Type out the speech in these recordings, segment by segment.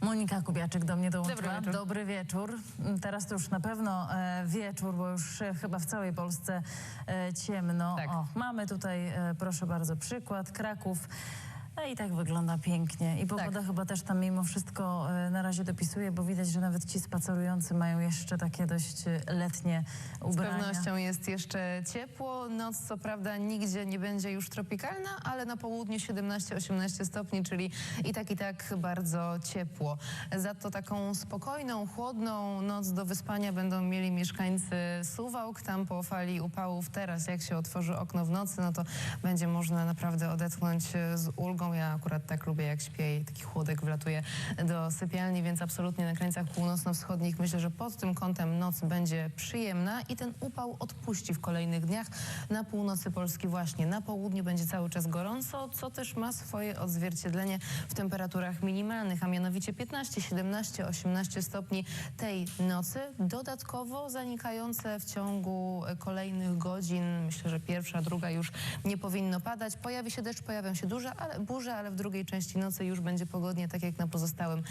Monika Kubiaczyk do mnie dołączyła. Dobry wieczór. Dobry wieczór. Teraz to już na pewno e, wieczór, bo już e, chyba w całej Polsce e, ciemno. Tak. O, mamy tutaj, e, proszę bardzo, przykład Kraków. No i tak wygląda pięknie. I pogoda Tak. chyba też tam mimo wszystko e, na razie dopisuje, bo widać, że nawet ci spacerujący mają jeszcze takie dość e, letnie Z ubrania. pewnością jest jeszcze ciepło. Noc co prawda nigdzie nie będzie już tropikalna, ale na południu 17-18 stopni, czyli i tak i tak bardzo ciepło. Za to taką spokojną, chłodną noc do wyspania będą mieli mieszkańcy Suwałk. Tam po fali upałów teraz, jak się otworzy okno w nocy, no to będzie można naprawdę odetchnąć z ulgą. Ja akurat tak lubię, jak śpię i taki chłodek wlatuje do sypialni, więc absolutnie na krańcach północno-wschodnich myślę, że pod tym kątem noc będzie przyjemna i ten upał odpuści w kolejnych dniach. Na północy Polski właśnie, na południu będzie cały czas gorąco, co też ma swoje odzwierciedlenie w temperaturach minimalnych, a mianowicie 15, 17, 18 stopni tej nocy. Dodatkowo zanikające w ciągu kolejnych godzin, myślę, że pierwsza, druga już nie powinno padać. Pojawi się deszcz, pojawią się duże, ale, burze, ale w drugiej części nocy już będzie pogodnie, tak jak na pozostałym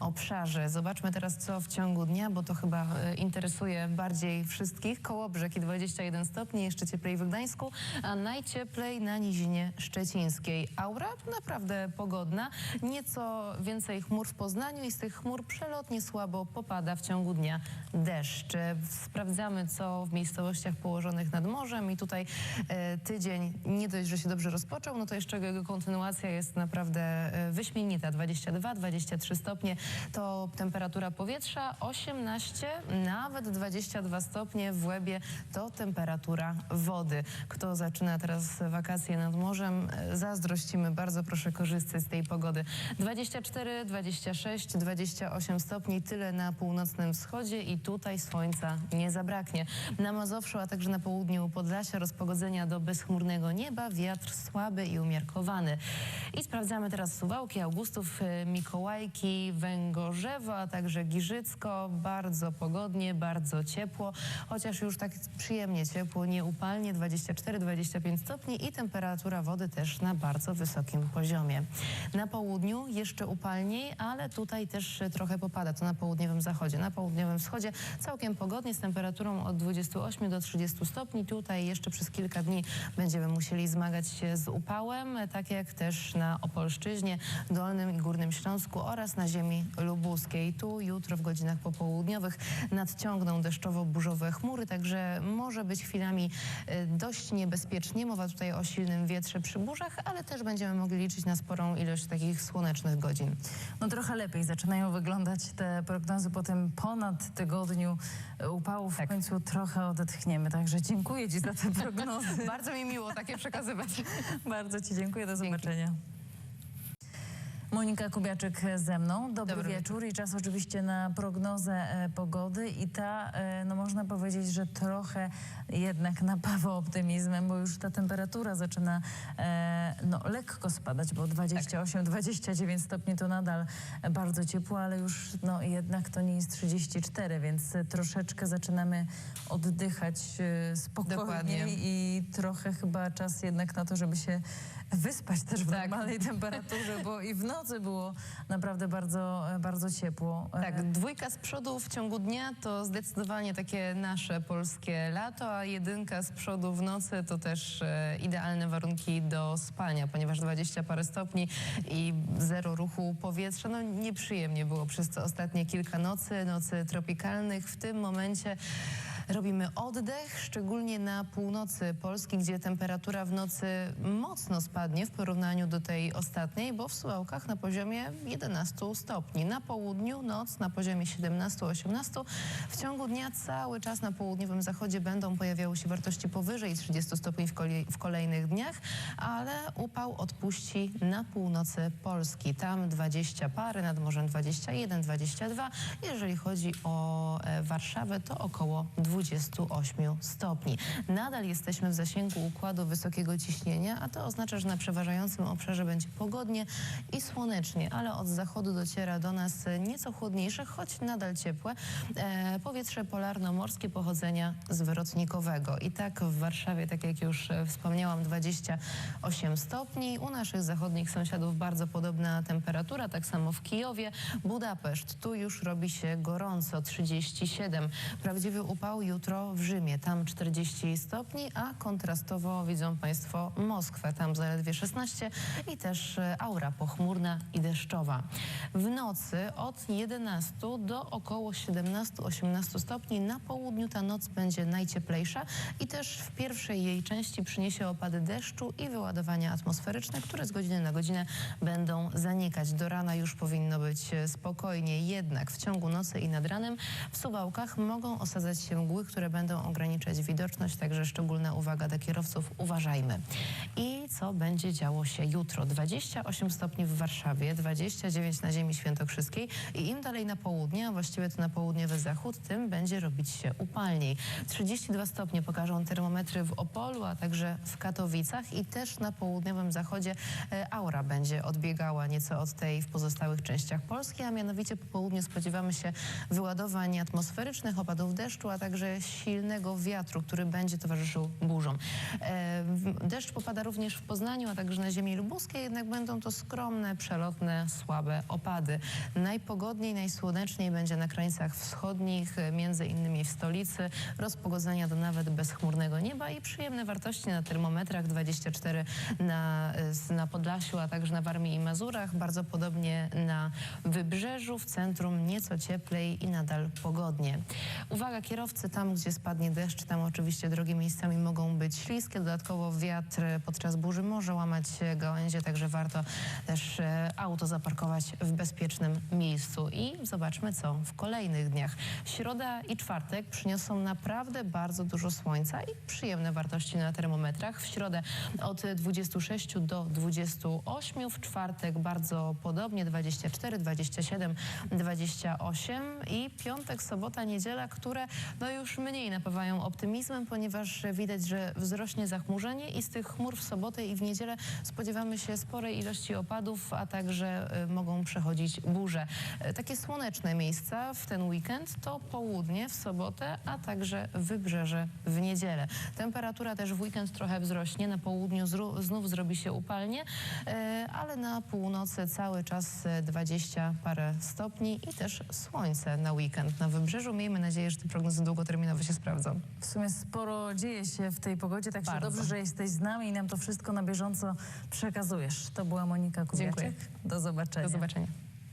obszarze. Zobaczmy teraz, co w ciągu dnia, bo to chyba e, interesuje bardziej wszystkich. Kołobrzeg i 21 stopni, jeszcze cieplej w Gdańsku, a najcieplej na Nizinie Szczecińskiej. Aura naprawdę pogodna, nieco więcej chmur w Poznaniu i z tych chmur przelotnie słabo popada w ciągu dnia deszcz. E, Sprawdzamy, co w miejscowościach położonych nad morzem i tutaj e, tydzień nie dość, że się dobrze rozpoczął, no to jeszcze jego kontynuacja jest naprawdę e, wyśmienita. 22-23 stopnie to temperatura powietrza, 18, nawet 22 stopnie w Łebie to temperatura wody. Kto zaczyna teraz wakacje nad morzem, e, zazdrościmy. Bardzo proszę korzystać z tej pogody. 24, 26, 28 stopni, tyle na północnym wschodzie i tutaj słońca nie zabraknie. Na Mazowszu, a także na południu Podlasia rozpogodzenia do bezchmurnego nieba, wiatr słaby i umiarkowany. I sprawdzamy teraz Suwałki, Augustów, e, Mikołajki, Węgorzewo, a także Giżycko. Bardzo pogodnie, bardzo ciepło, chociaż już tak przyjemnie ciepło, nieupalnie 24-25 stopni i temperatura wody też na bardzo wysokim poziomie. Na południu jeszcze upalniej, ale tutaj też e, trochę popada, to na południowym zachodzie. Na południowym wschodzie całkiem pogodnie z temperaturą od 28 do 30 stopni. Tutaj jeszcze przez kilka dni będziemy musieli zmagać się z upałem, tak jak też na Opolszczyźnie, Dolnym i Górnym Śląsku oraz na ziemi lubuskiej. Tu jutro w godzinach popołudniowych nadciągną deszczowo-burzowe chmury, także może być chwilami e, dość niebezpiecznie. Mowa tutaj o silnym wietrze przy burzach, ale też będziemy mogli liczyć na sporą ilość takich słonecznych godzin. No trochę lepiej zaczynają wyglądać te prognozy po tym ponad tygodniu e, upałów. Tak. W końcu trochę odetchniemy, także dziękuję Ci za te prognozy. Bardzo mi miło takie przekazywać. Bardzo Ci dziękuję, do Dzięki. zobaczenia. Monika Kubiaczyk ze mną. Dobry, Dobry wieczór i czas oczywiście na prognozę e, pogody i ta, e, no można powiedzieć, że trochę jednak napawa optymizmem, bo już ta temperatura zaczyna e, no, lekko spadać, bo 28-29 stopni to nadal bardzo ciepło, ale już no, jednak to nie jest 34, więc troszeczkę zaczynamy oddychać e, spokojniej Dokładnie. i trochę chyba czas jednak na to, żeby się wyspać też w Tak. normalnej temperaturze, bo i w nocy było naprawdę bardzo, bardzo ciepło. E, Tak, dwójka z przodu w ciągu dnia to zdecydowanie takie nasze polskie lato, a jedynka z przodu w nocy to też e, idealne warunki do spania, ponieważ 20 parę stopni i zero ruchu powietrza. No nieprzyjemnie było przez te ostatnie kilka nocy, nocy tropikalnych. W tym momencie robimy oddech, szczególnie na północy Polski, gdzie temperatura w nocy mocno spadnie w porównaniu do tej ostatniej, bo w Sułałkach na poziomie 11 stopni. Na południu noc na poziomie 17-18. W ciągu dnia cały czas na południowym zachodzie będą pojawiały się wartości powyżej 30 stopni w, kolei, w kolejnych dniach, ale upał odpuści na północy Polski. Tam 20 pary, nad morzem 21, 22. Jeżeli chodzi o e, Warszawę, to około 20. 28 stopni. Nadal jesteśmy w zasięgu układu wysokiego ciśnienia, a to oznacza, że na przeważającym obszarze będzie pogodnie i słonecznie, ale od zachodu dociera do nas nieco chłodniejsze, choć nadal ciepłe, e, powietrze polarno-morskie pochodzenia zwrotnikowego. I tak w Warszawie, tak jak już wspomniałam, 28 stopni. U naszych zachodnich sąsiadów bardzo podobna temperatura, tak samo w Kijowie. Budapeszt, tu już robi się gorąco, 37. Prawdziwy upał jutro w Rzymie, tam 40 stopni, a kontrastowo widzą Państwo Moskwę, tam zaledwie 16 i też e, aura pochmurna i deszczowa. W nocy od 11 do około 17-18 stopni. Na południu ta noc będzie najcieplejsza i też w pierwszej jej części przyniesie opady deszczu i wyładowania atmosferyczne, które z godziny na godzinę będą zanikać. Do rana już powinno być e, spokojnie, jednak w ciągu nocy i nad ranem w Suwałkach mogą osadzać się mgły, które będą ograniczać widoczność, także szczególna uwaga dla kierowców, uważajmy. I co będzie działo się jutro? 28 stopni w Warszawie, 29 na ziemi świętokrzyskiej i im dalej na południe, a właściwie to na południowy zachód, tym będzie robić się upalniej. 32 stopnie pokażą termometry w Opolu, a także w Katowicach i też na południowym zachodzie e, aura będzie odbiegała nieco od tej w pozostałych częściach Polski, a mianowicie po południu spodziewamy się wyładowań atmosferycznych, opadów deszczu, a także silnego wiatru, który będzie towarzyszył burzom. E, Deszcz popada również w Poznaniu, a także na ziemi lubuskiej, jednak będą to skromne, przelotne, słabe opady. Najpogodniej, najsłoneczniej będzie na krańcach wschodnich, e, między innymi w stolicy, rozpogodzenia do nawet bezchmurnego nieba i przyjemne wartości na termometrach 24 na, e, na Podlasiu, a także na Warmii i Mazurach, bardzo podobnie na Wybrzeżu, w centrum nieco cieplej i nadal pogodnie. Uwaga kierowcy, tam gdzie spadnie deszcz, tam oczywiście drogi miejscami mogą być śliskie, dodatkowo wiatr podczas burzy może łamać gałęzie, także warto też e, auto zaparkować w bezpiecznym miejscu. I zobaczmy co w kolejnych dniach. Środa i czwartek przyniosą naprawdę bardzo dużo słońca i przyjemne wartości na termometrach. W środę od 26 do 28, w czwartek bardzo podobnie 24, 27, 28 i piątek, sobota, niedziela, które no już mniej napawają optymizmem, ponieważ widać, że wzrośnie zachmurzenie i z tych chmur w sobotę i w niedzielę spodziewamy się sporej ilości opadów, a także y, mogą przechodzić burze. Y, Takie słoneczne miejsca w ten weekend to południe w sobotę, a także wybrzeże w niedzielę. Temperatura też w weekend trochę wzrośnie, na południu znów zrobi się upalnie, y, ale na północy cały czas y, 20 parę stopni i też słońce na weekend na wybrzeżu. Miejmy nadzieję, że te prognozy długoterminowe się sprawdzą. W sumie sporo dzieje się w tej pogodzie, także Bardzo. dobrze, że jesteś z nami i nam to wszystko na bieżąco przekazujesz. To była Monika Kubiaczek. Dziękuję. Do zobaczenia. Do zobaczenia.